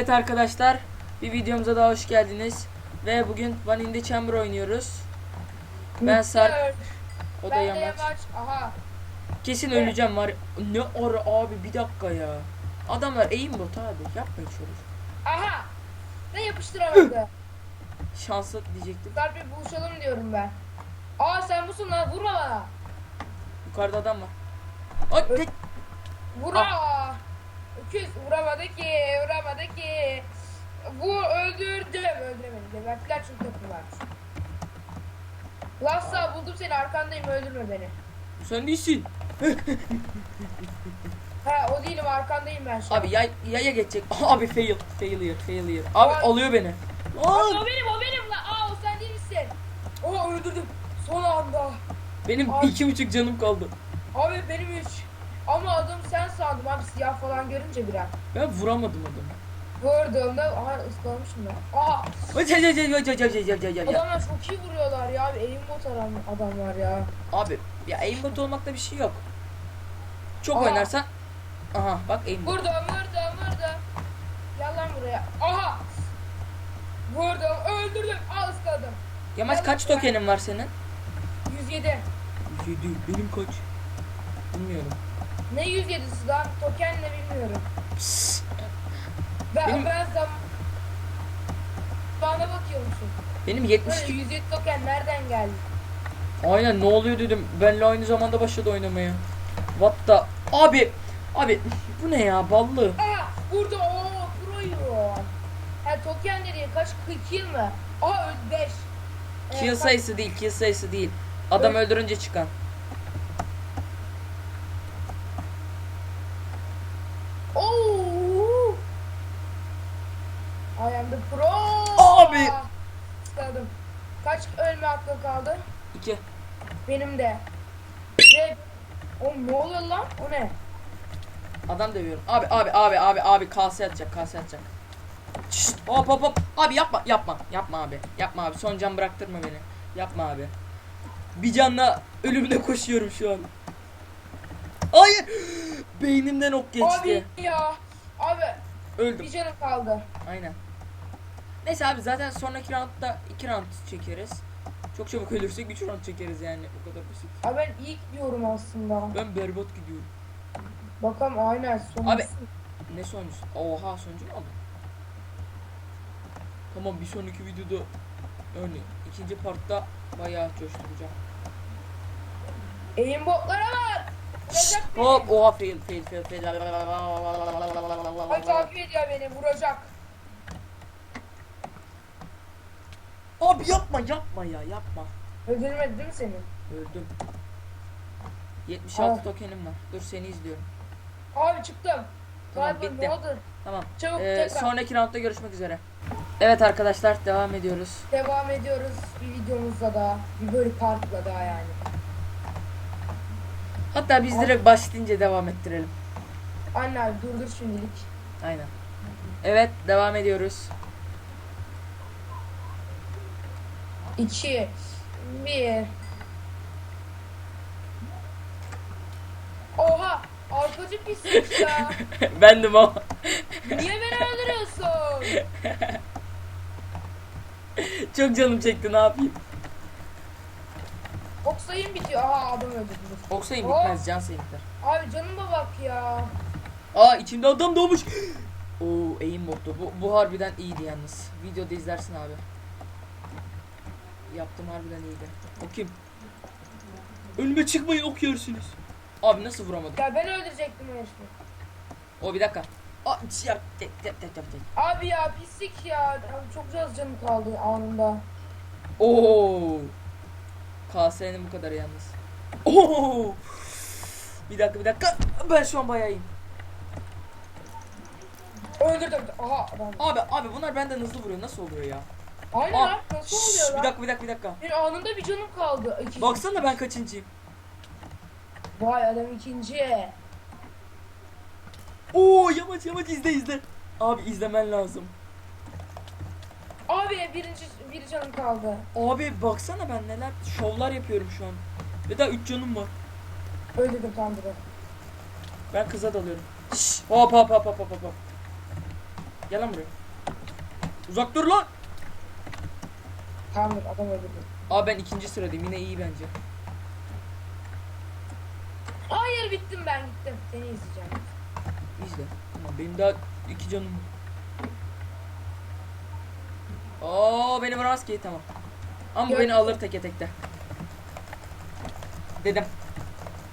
Evet arkadaşlar bir videomuza daha hoş geldiniz ve bugün One in the Chamber oynuyoruz. Ben Sarp, o da Ben de Yamaç. Yamaç. Aha. Kesin öleceğim var. Ne ara abi bir dakika ya. Adamlar aimbot abi yapmayın şöyle. Aha. Ne yapıştıramadı. Şanslı diyecektim. Bir buluşalım diyorum ben. Aa sen busun lan vurma bana. Yukarıda adam var. Ay, tek- Vura. Öküz vuramadı ki vuramadı ki. Bu öldürdüm öldüremedim. Gebertiler çünkü takım var. Lassa buldum seni arkandayım öldürme beni. sen değilsin. Ha o değilim arkandayım ben şu an. Abi yay, yaya geçecek. Abi fail. Failure. Failure. Abi Ay. alıyor beni. Aa, Aa, o benim o benim lan. Aa o sen değil misin? Oo öldürdüm. Son anda. benim Ay. iki buçuk canım kaldı. Abi benim üç. Ama adam sen sandım abi siyah falan görünce biraz. Ben vuramadım adamı. Vurduğumda aha ıskalamışım ben. Aa ay, ay, ay, ay, ay, ay, ay, ay. adamlar çok iyi vuruyorlar ya abi aimbot adam, adamlar ya. Abi ya aimbot olmakta bir şey yok. Çok Aa. oynarsan Aha bak aimbot. Vurdum vurdum vurdum. Gel lan buraya. Aha. Vurdum öldürdüm. Al ıskaladım. Yamaç kaç tokenin var senin? 107. 7. Benim kaç? Bilmiyorum. Ne 107'si lan? Token ne bilmiyorum. Ben, Benim- ben zam... Bana bakıyor musun? Benim Böyle 72. 107 token nereden geldi? Aynen ne oluyor dedim. Benle aynı zamanda başladı oynamaya. What the? Abi. Abi bu ne ya ballı. Aa burada o proyum. Ha token nereye kaç kill mı? Aa 5. Kill sayısı değil, kill sayısı değil. Adam öldürünce çıkan. Oo. I am the pro. Abi. Isladım. Kaç ölme hakkı kaldı? 2. Benim de. Ve o ne oluyor lan? O ne? Adam dövüyorum. Abi abi abi abi abi kase atacak, kase atacak. Şşt, hop hop hop. Abi yapma yapma. Yapma abi. Yapma abi. Son can bıraktırma beni. Yapma abi. Bir canla ölümüne koşuyorum şu an. Hayır. Beynimden ok geçti. Abi ya. Abi Öldüm. bir canım kaldı. Aynen. Neyse abi zaten sonraki roundda 2 round çekeriz. Çok çabuk ölürsek 3 round çekeriz yani. O kadar basit. Abi ben ilk diyorum aslında. Ben berbat gidiyorum. Bakalım aynen son. Abi. Ne sonuncusu? Oha sonuncu mu aldın? Tamam bir sonraki videoda örneğin ikinci partta bayağı coşturacağım. Aimbotlara bak. Vuracak beni. Hop oha fail fail fail fail. Ay takip ediyor beni vuracak. Abi yapma yapma ya yapma. Öldürmedi değil mi seni? Öldüm. 76 Ah. tokenim var. Dur seni izliyorum. Abi çıktım. Tamam, Galiba bitti. ne oldu? Tamam. Çabuk Ee, tekrar. sonraki roundda görüşmek üzere. Evet arkadaşlar devam ediyoruz. Devam ediyoruz bir videomuzda da. Bir böyle partla daha yani. Hatta biz direkt başlayınca devam ettirelim. Anne abi durdur şimdilik. Aynen. Evet devam ediyoruz. 2 1 Oha! Arkacı pislik ya. Bendim o. Niye beni öldürüyorsun? Çok canım çekti ne yapayım. Ok sayım bitiyor. Aha adam öldürdü. Oksayım Oh. bitmez can sayıklar. Abi canıma bak ya. Aa içimde adam doğmuş. Oo aim moddu. Bu, bu harbiden iyiydi yalnız. Videoda izlersin abi. Yaptım harbiden iyiydi. Kim? Önüme çıkmayın ok yiyorsunuz. Abi nasıl vuramadım? Ya ben öldürecektim o herifi. O bir dakika. Aa, ya, tek, tek, tek, tek. Abi ya pislik ya. Abi çok az canım kaldı anında. Oo. KS'nin bu kadar yalnız. Oo. Bir dakika bir dakika. Ben şu an bayağı iyiyim. Öldürdüm. Aha. Abi abi bunlar benden hızlı vuruyor. Nasıl oluyor ya? Aynen Aa, lan. Nasıl şşş, oluyor bir lan? dakika bir dakika bir dakika. Bir anında bir canım kaldı. İki. Baksana ben kaçıncıyım. Vay adam ikinci. Oo yamaç yamaç izle izle. Abi izlemen lazım. Abi birinci bir canım kaldı. Abi baksana ben neler şovlar yapıyorum şu an. Ve daha 3 canım var. Öldürdüm biri. Ben kıza dalıyorum. Şşş, hop hop hop hop hop hop. Gel lan buraya. Uzak dur lan. Tamamdır adam öldürdüm. Aa ben ikinci sıradayım. Yine iyi bence. Hayır bittim ben gittim. Seni izleyeceğim. İzle. Tamam benim daha iki canım. var. Oo beni vuramaz ki tamam. Ama Gör- beni alır teke tekte. Dedim.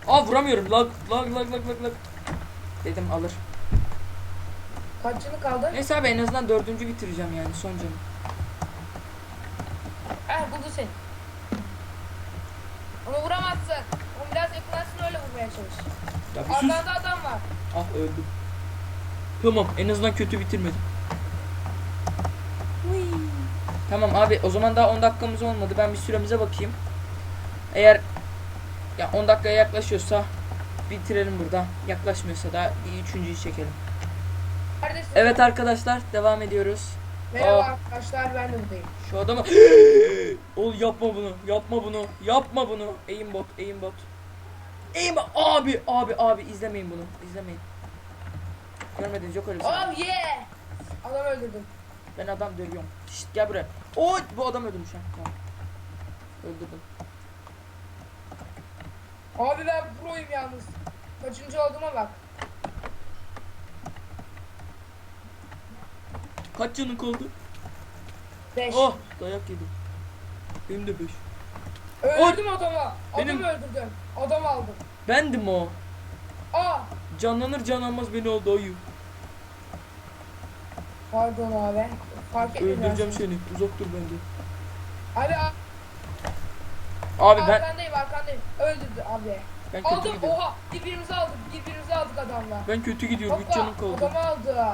Aa vuramıyorum. Lag lag lag lag lag lag. Dedim alır. Kaç canı kaldı? Neyse abi en azından dördüncü bitireceğim yani son canım. Eh buldu seni. Onu vuramazsın. Onu biraz yakınlaşsın öyle vurmaya çalış. Ya bir sus. Arkanda adam var. Ah öldüm. Tamam en azından kötü bitirmedim. Tamam abi o zaman daha 10 dakikamız olmadı. Ben bir süremize bakayım. Eğer ya 10 dakikaya yaklaşıyorsa bitirelim burada. Yaklaşmıyorsa da bir üçüncüyü çekelim. Neredesin? Evet arkadaşlar devam ediyoruz. Merhaba Aa. arkadaşlar ben de buradayım. Şu adamı Ol yapma bunu. Yapma bunu. Yapma bunu. Aimbot, aimbot. Aimbot. Abi, abi, abi izlemeyin bunu. İzlemeyin. Görmediniz yok öyle bir şey. Oh yeah! Adam öldürdüm. Ben adam dövüyorum. Şşt gel buraya. Oy bu adam öldürmüş ha. Tamam. Öldürdüm. Abi ben proyum yalnız. Kaçıncı olduğuma bak. Kaç canın kaldı? 5. Oh dayak yedim. Benim de 5. Öldürdüm adamı. Adamı Benim- öldürdüm. Adam aldım. Bendim o. Aa! Canlanır canlanmaz beni aldı ayı. Pardon abi. Fark etmedim. Öldüreceğim seni. Uzak dur benden. Abi a- Abi ben arkandayım arkandayım. Öldürdü abi. ben kötü Aldım gidiyorum. oha. Birbirimizi aldık. Birbirimizi aldık adamla. Ben kötü gidiyorum. 3 Hoppa, canım kaldı. Adamı aldı.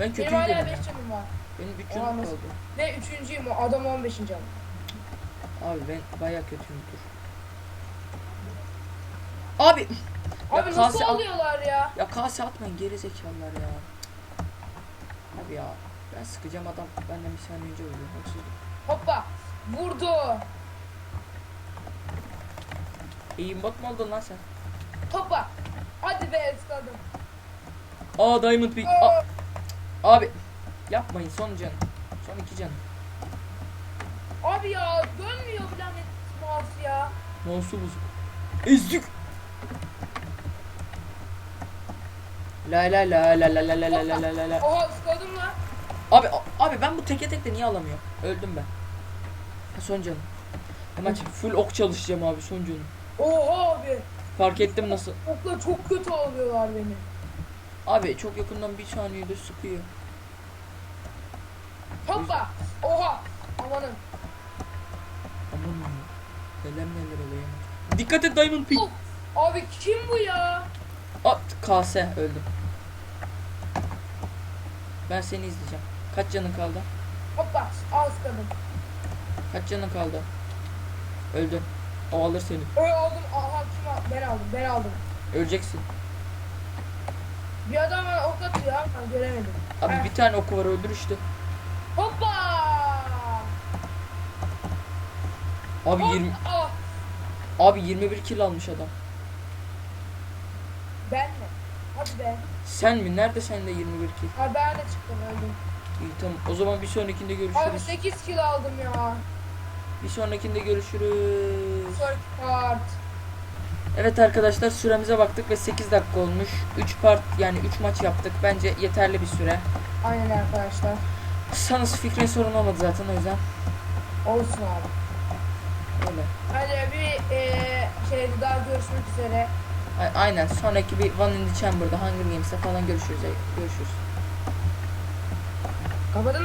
Ben kötü Benim hala gidiyorum. 5 canım var. Benim 3 Oha, canım nasıl- kaldı. Ve üçüncüyüm o. Adam 15. canım. Abi ben baya kötüyüm dur. Abi Abi kase nasıl al- alıyorlar ya? ya kase atmayın geri zekalılar ya. Abi ya ben sıkacağım adam benden bir saniye önce öldü. Haksızlık. Hoppa. Vurdu. İyiyim bak mı oldun lan sen? Hoppa. Hadi be ısladım. Aa Diamond Peak. Aa, abi yapmayın son can. Son iki can. Abi ya dönmüyor bu lanet mouse ya. Mouse'u bozuk. Ezik. La la la la la la la la la la la la. Oha ısladım lan. Abi abi ben bu teke tekte niye alamıyorum? Öldüm ben. Ha, son canım. Hemen full ok çalışacağım abi son canım. Oha abi. Fark ettim nasıl. Okla çok kötü alıyorlar beni. Abi çok yakından bir saniyede sıkıyor. Hoppa. Oha. Amanın. Aman ya. Neler neler oluyor. Dikkat et Diamond Peak. Of. Abi kim bu ya? At KS öldüm. Ben seni izleyeceğim. Kaç canın kaldı? Hoppa. Al ısladım. Kaç canın kaldı? Öldün. O alır seni. Öyle aldım. Aha kim aldı? Ben aldım. Ben aldım. Öleceksin. Bir adam bana ok atıyor ama göremedim. Abi Heh. bir tane oku var öldür işte. Hoppa. Abi Hop. 20 Ah. abi 21 kill almış adam. Ben mi? Hadi be. Sen mi? Nerede sende 21 kill? Abi ben de çıktım öldüm. İyi tamam. O zaman bir sonrakinde Abi görüşürüz. 8 kill aldım ya. Bir sonrakinde görüşürüz. Sonraki part. Evet arkadaşlar süremize baktık ve 8 dakika olmuş. 3 part yani 3 maç yaptık. Bence yeterli bir süre. Aynen arkadaşlar. Sanız fikrin sorun olmadı zaten o yüzden. Olsun abi. Öyle. Hadi bir eee şeyde daha görüşmek üzere. A- Aynen. Sonraki bir One in the Chamber'da Hunger Games'te falan görüşürüz. Görüşürüz. Kapatın.